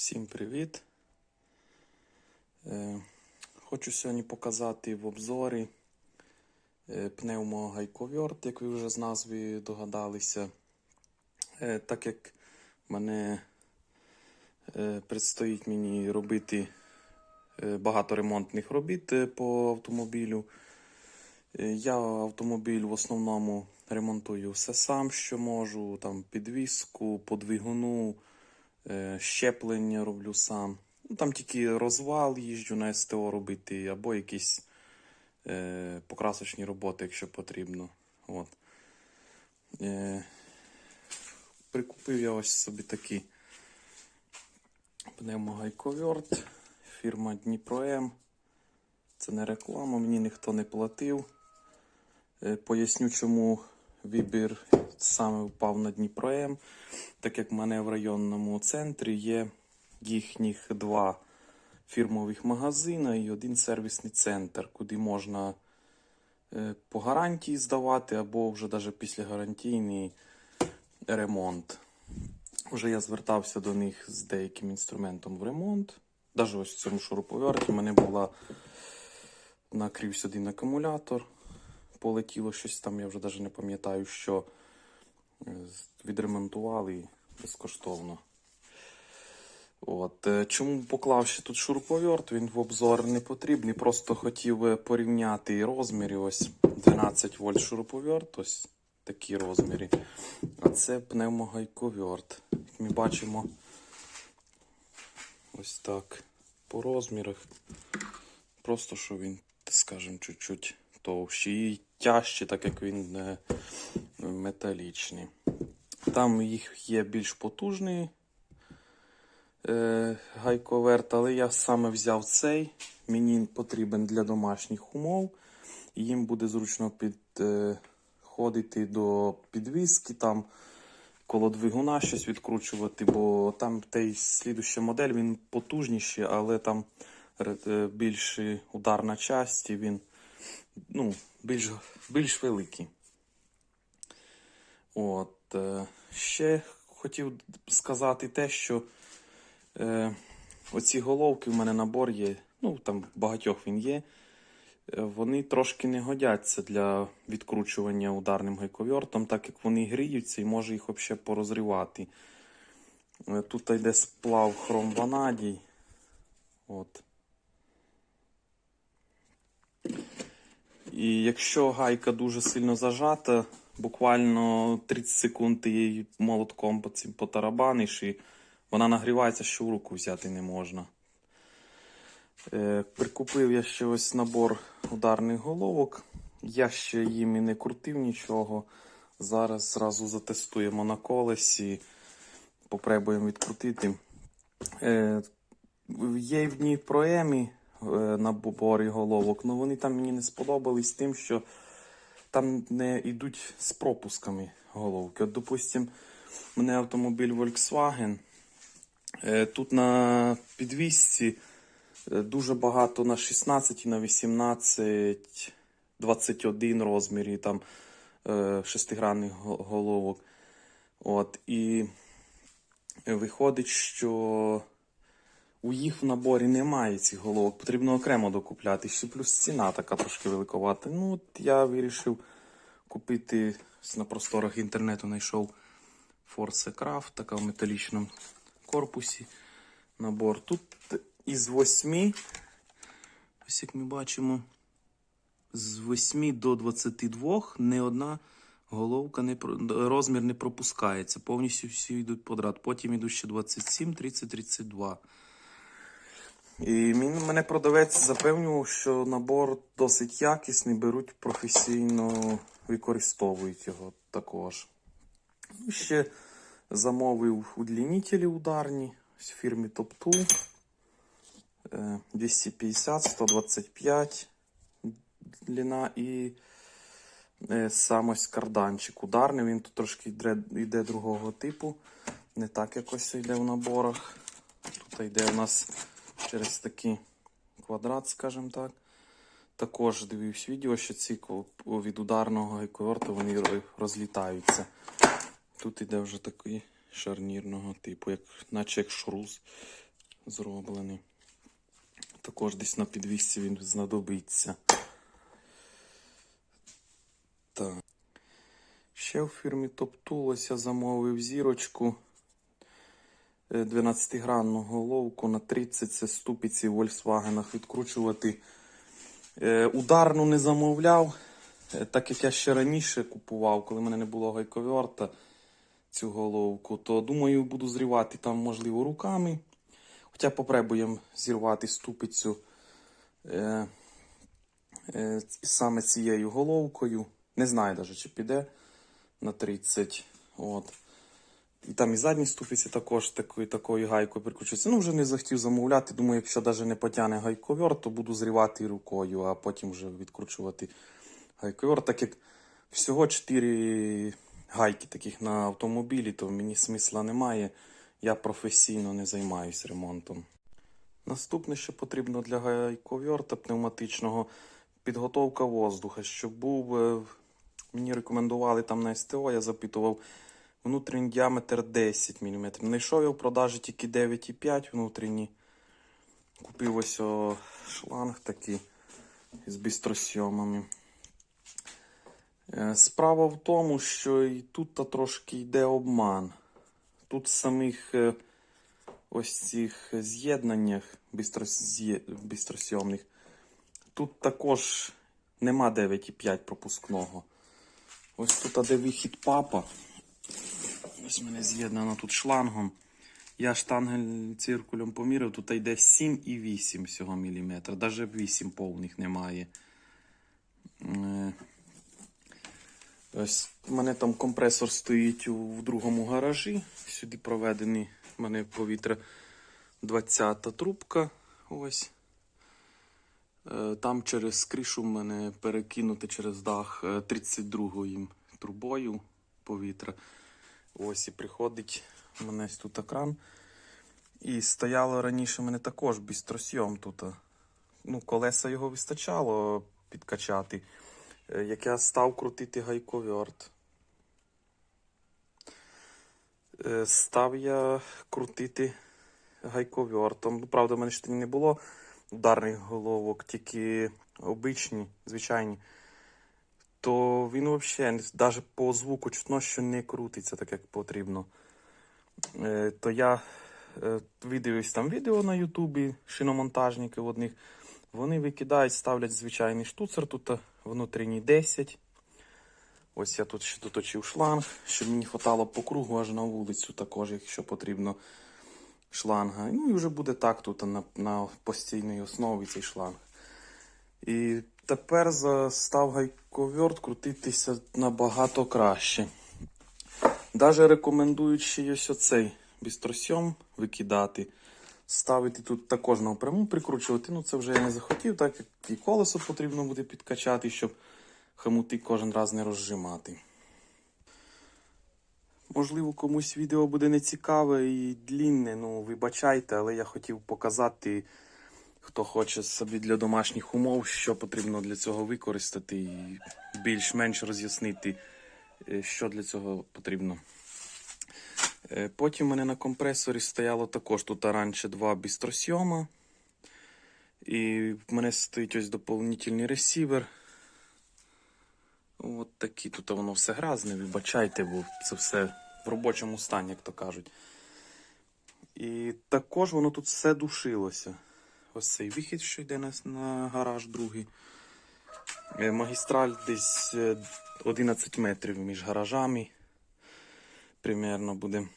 Всім привіт! Е, Хочу сьогодні показати в обзорі е, пневмогайковерт, як ви вже з назви догадалися. Е, Так як мене предстоїть мені робити багато ремонтних робіт по автомобілю. Я автомобіль в основному ремонтую все сам, що можу, там підвіску, по двигуну, щеплення роблю сам. Ну, там тільки розвал їжджу на СТО робити, або якісь е, покрасочні роботи, якщо потрібно. От. Е, прикупив я ось собі такий пневмогайковерт, фірма Дніпром. Це не реклама, мені ніхто не платив. Е, Поясню, чому вибір саме впав на Дніпром, так як в мене в районному центрі є їхніх два фірмових магазини і один сервісний центр, куди можна е, по гарантії здавати, або вже навіть після гарантійний ремонт. Вже я звертався до них з деяким інструментом в ремонт. Навіть ось в цьому шуруповерті в мене була накрився один акумулятор. Полетіло щось там, я вже навіть не пам'ятаю, що Е, відремонтували безкоштовно. От. е, Чому поклав ще тут шуруповерт? Він в обзор не потрібний. Просто хотів е, порівняти розміри. Ось 12 вольт шуруповерт, ось такі розміри. А це пневмогайковерт. Як ми бачимо, ось так по розмірах. Просто що він, скажімо, чуть-чуть товщий і тяжчий, так як він е, металічний. Там їх є більш потужний е, гайковерт, але я саме взяв цей. Мені потрібен для домашніх умов. Їм буде зручно підходити до підвіски, там коло двигуна щось відкручувати, бо там той слідуща модель, він потужніший, але там е, удар на часті, він ну, більш, більш великий. От, е, ще хотів сказати те, що е, оці головки в мене набор є, ну там багатьох він є. е, Вони трошки не годяться для відкручування ударним гайковертом, так як вони гріються і може їх взагалі порозривати. Е, Тут йде сплав хром ванадій. От. І якщо гайка дуже сильно зажата, буквально 30 секунд ти її молотком по цим потарабаниш, і вона нагрівається, що в руку взяти не можна. Е, прикупив я ще ось набор ударних головок. Я ще їм і не крутив нічого. Зараз зразу затестуємо на колесі, попробуємо відкрутити. Е, є в Дніпроемі е, наборі головок, але вони там мені не сподобались тим, що там не йдуть з пропусками головки. От, допустим, у мене автомобіль Volkswagen. Е, Тут на підвісці е, дуже багато на 16 і на 18, 21 розмірі там е, шестигранних головок. От, і виходить, що у їх в наборі немає цих головок, потрібно окремо докупляти. Ще плюс ціна така трошки великовата. Ну, от я вирішив купити на просторах інтернету знайшов Force Craft, така в металічному корпусі набор. Тут із восьми, ось як ми бачимо, з 8 до 22 не одна головка, не, розмір не пропускається. Повністю всі йдуть подряд. Потім йдуть ще 27, 30, 32. І мене продавець запевнював, що набор досить якісний, беруть професійно, використовують його також. Ще замовив удлінителі ударні з фірми Top2. Е, 250, 125 длина і е, сам карданчик ударний. Він тут трошки йде, йде другого типу. Не так якось йде в наборах. Тут йде у нас через такий квадрат, скажімо так. Також дивився відео, що ці від ударного гайковерта вони розлітаються. Тут іде вже такий шарнірного типу, як, наче як шрус зроблений. Також десь на підвісці він знадобиться. Так. Ще в фірмі Top Tools я замовив зірочку. Е, 12-гранну головку на 30 це ступиці в Volkswagen відкручувати. Е, Ударну не замовляв, е, так як я ще раніше купував, коли в мене не було гайковерта цю головку, то думаю, буду зрівати там, можливо, руками. Хоча попробуємо зірвати ступицю е, е, саме цією головкою. Не знаю навіть, чи піде на 30. От. І там і задні ступиці також такою, такою гайкою прикручуються. Ну, вже не захотів замовляти. Думаю, якщо навіть не потягне гайковер, то буду зрівати рукою, а потім вже відкручувати гайковер. Так як всього 4 гайки таких на автомобілі, то мені смисла немає. Я професійно не займаюся ремонтом. Наступне, що потрібно для гайковерта пневматичного, підготовка воздуха, щоб був. е, Мені рекомендували там на СТО, я запитував внутрішній діаметр 10 мм. Знайшов я в продажі тільки 9,5 внутрішній. Купив ось шланг такий з бістросйомами. Е, Справа в тому, що і тут трошки йде обман. Тут в самих е, ось цих з'єднаннях бістросйомних. Тут також нема 9,5 пропускного. Ось тут де вихід папа. Ось мене з'єднано тут шлангом. Я штангель циркулем поміряв, тут йде 7,8 всього міліметра. Навіть 8 повних немає. Е, Ось у мене там компресор стоїть у, другому гаражі. Сюди проведений в мене повітря 20-та трубка. Ось. Е, Там через кришу в мене перекинути через дах 32-ю трубою повітря. Ось і приходить у мене тут екран. І стояло раніше в мене також бістросйом тут. Ну, колеса його вистачало підкачати. Е, Як я став крутити гайковерт. Е, Став я крутити гайковертом. Ну, правда, в мене тоді не було ударних головок, тільки обичні, звичайні. То він взагалі, навіть по звуку чутно, що не крутиться так, як потрібно. Е, То я е, видивився там відео на Ютубі, шиномонтажники одних. Вони викидають, ставлять звичайний штуцер, тут внутрішній 10. Ось я тут ще доточив шланг, щоб мені хватало по кругу аж на вулицю, також, якщо потрібно шланга. Ну і вже буде так тут на, на постійній основі цей шланг. І тепер став гайковерт крутитися набагато краще. Даже рекомендують ще ось оцей бістросьом викидати. Ставити тут також напряму прикручувати. Ну це вже я не захотів, так як і колесо потрібно буде підкачати, щоб хамути кожен раз не розжимати. Можливо, комусь відео буде нецікаве і длінне, ну вибачайте, але я хотів показати, хто хоче собі для домашніх умов, що потрібно для цього використати, і більш-менш роз'яснити, е, що для цього потрібно. Е, Потім у мене на компресорі стояло також тут раніше два бістросйома. І в мене стоїть ось доповнительний ресівер. От такі тут воно все грязне, вибачайте, бо це все в робочому стані, як то кажуть. І також воно тут все душилося. Ось цей вихід, що йде на, на гараж другий. Е, Магістраль десь е, 11 метрів між гаражами. Примерно буде.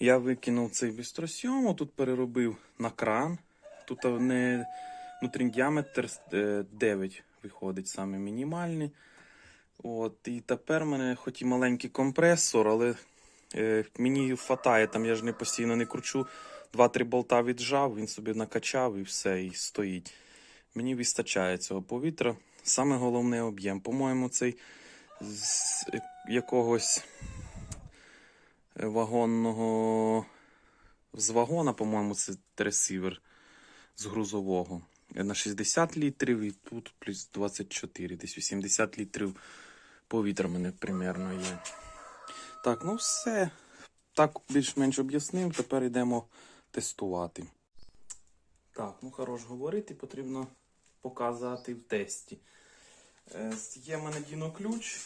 Я викинув цей бістросйом, тут переробив на кран. Тут не внутрішній діаметр е, 9 виходить, саме мінімальний. От, і тепер в мене хоч і маленький компресор, але е, мені хватає, там я ж не постійно не кручу. Два-три болта віджав, він собі накачав і все, і стоїть. Мені вистачає цього повітря. Саме головне об'єм. По-моєму, цей з якогось е, вагонного. З вагона, по-моєму, це ресивер з грузового. Е, На 60 літрів і тут плюс 24, десь 80 літрів повітря мене примерно є. Так, ну все. Так більш-менш об'яснив. Тепер йдемо тестувати. Так, ну хорош говорити, потрібно показати в тесті. Е, Є в мене діноключ.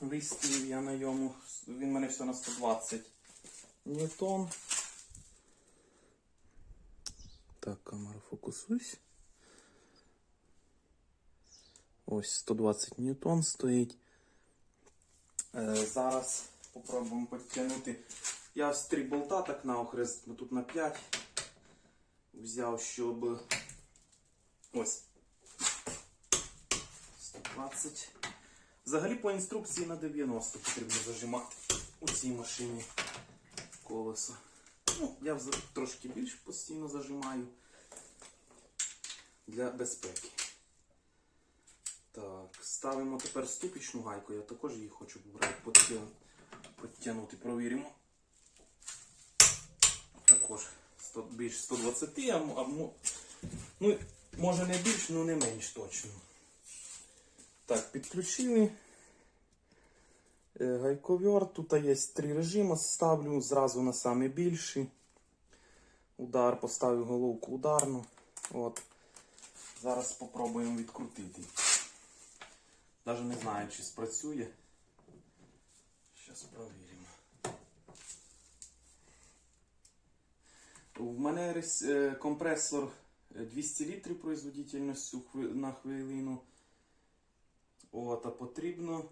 Виставив я на йому. Він в мене все на 120 ньютон. Так, камера фокусуйся. Ось 120 ньютон стоїть. Е, зараз попробуємо підтягнути. Я ось три болта так на охрест, тут на 5 взяв, щоб ось 120. Взагалі по інструкції на 90 потрібно зажимати у цій машині колесо. Ну, я трошки більш постійно зажимаю для безпеки. Так, ставимо тепер ступічну гайку, я також її хочу брати, підтягнути, провіримо. Також 100, більш 120, а, а ну, може не більш, але не менш точно. Так, підключили. Е, Гайковер. Тут є три режими. Ставлю зразу на самий більший. Удар, поставив головку ударну. От. Зараз спробуємо відкрутити. Навіть не знаю, чи спрацює. Зараз провіримо. У мене е, компресор е, 200 літрів производительністю на хвилину. От, а потрібно.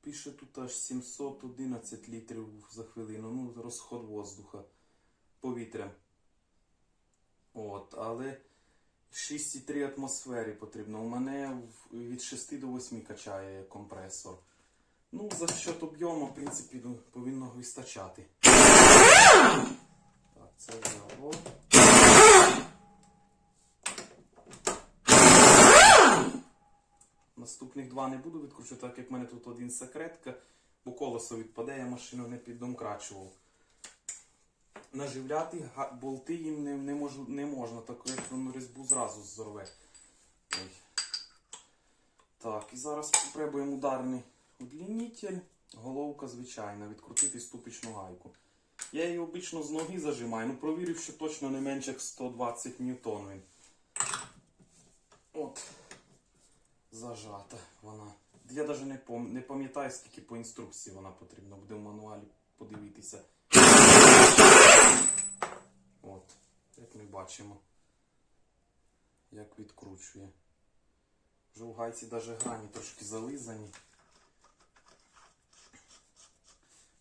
Пише тут аж 711 літрів за хвилину. Ну, розход воздуха. Повітря. От, але 6,3 атмосфери потрібно. У мене від 6 до 8 качає компресор. Ну, за счет об'єму, в принципі, повинно вистачати. Це завод. Наступних два не буду відкручувати, так як в мене тут один секретка, бо колесо відпаде, я машину не піддомкрачував. Наживляти болти їм не, не, можу, не можна, так як воно різьбу зразу зорве. Ой. Так, і зараз спробуємо ударний удлінитель. Головка звичайна, відкрутити ступічну гайку. Я її обично з ноги зажимаю, ну провірив, що точно не менше як 120 ньютон. От зажата вона. Я навіть не, пам... не пам'ятаю, скільки по інструкції вона потрібна. Буде в мануалі подивитися. От, як ми бачимо, як відкручує. Вже в гайці навіть грані трошки зализані.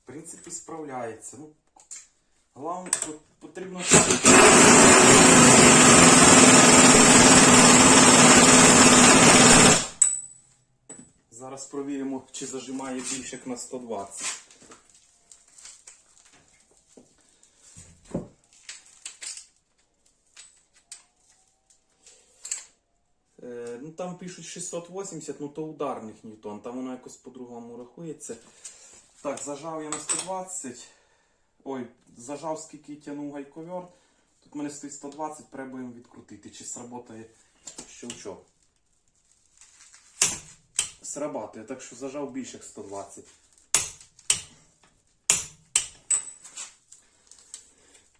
В принципі, справляється. Ну, головне, тут потрібно. Зараз провіримо, чи зажимає більше як на 120. Е, ну там пишуть 680, ну то ударних ньютон, там воно якось по-другому рахується. Так, зажав я на 120. Ой, зажав скільки тягнув гайковер. Тут в мене стоїть 120, пробуємо відкрутити, чи сработає щелчок. Срабатує, так що зажав більше як 120.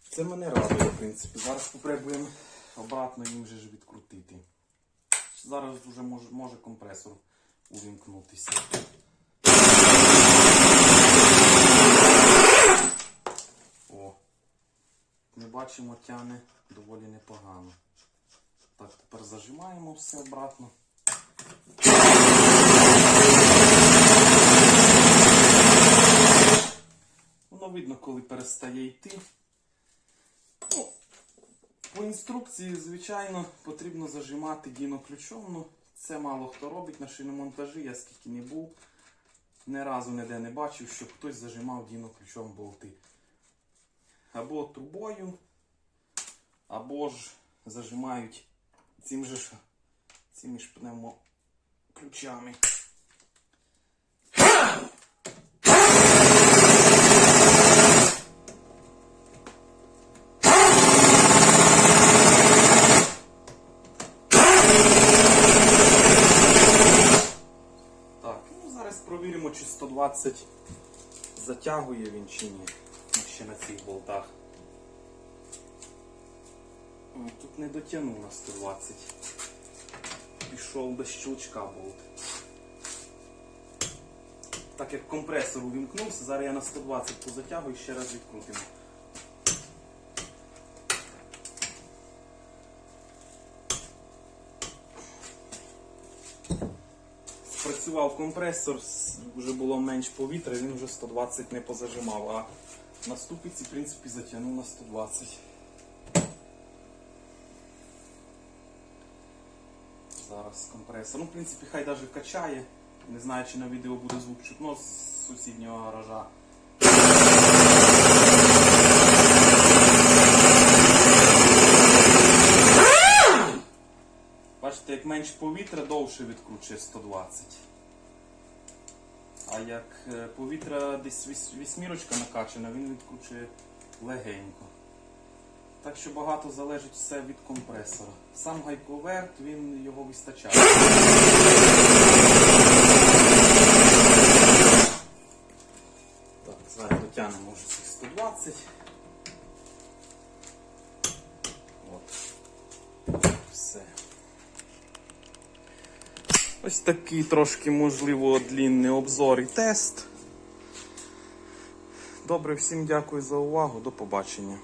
Це мене радує, в принципі. Зараз спробуємо обратно їм же ж відкрутити. Зараз вже може, може компресор увімкнутися. О, ми бачимо, тяне доволі непогано. Так, тепер зажимаємо все обратно. Воно видно, коли перестає йти. Ну, по інструкції, звичайно, потрібно зажимати діноключом. Ну, це мало хто робить на шиномонтажі, я скільки не був. Ні разу ніде не бачив, щоб хтось зажимав діноключом болти. Або трубою, або ж зажимають цим же ж, цими ж пневмоключами. Так, ну зараз провіримо, чи 120 затягує він чи ні. Важче на цих болтах. Тут не дотягнув на 120. Пішов без щелчка болт. Так як компресор увімкнувся, зараз я на 120 позатягую і ще раз відкрутимо. Спрацював компресор, вже було менш повітря, він вже 120 не позажимав, а на ступиці, в принципі, затягнув на 120. Зараз компресор. Ну, в принципі, хай навіть качає. Не знаю, чи на відео буде звук чутно з сусіднього гаража. Бачите, як менш повітря, довше відкручує 120. А як е, повітря десь вісьмірочка накачана, він відкручує легенько. Так що багато залежить все від компресора. Сам гайковерт, він його вистачає. Так, зараз дотягнемо вже цих 120. От. Все. Ось такий трошки, можливо, длінний обзор і тест. Добре, всім дякую за увагу. До побачення.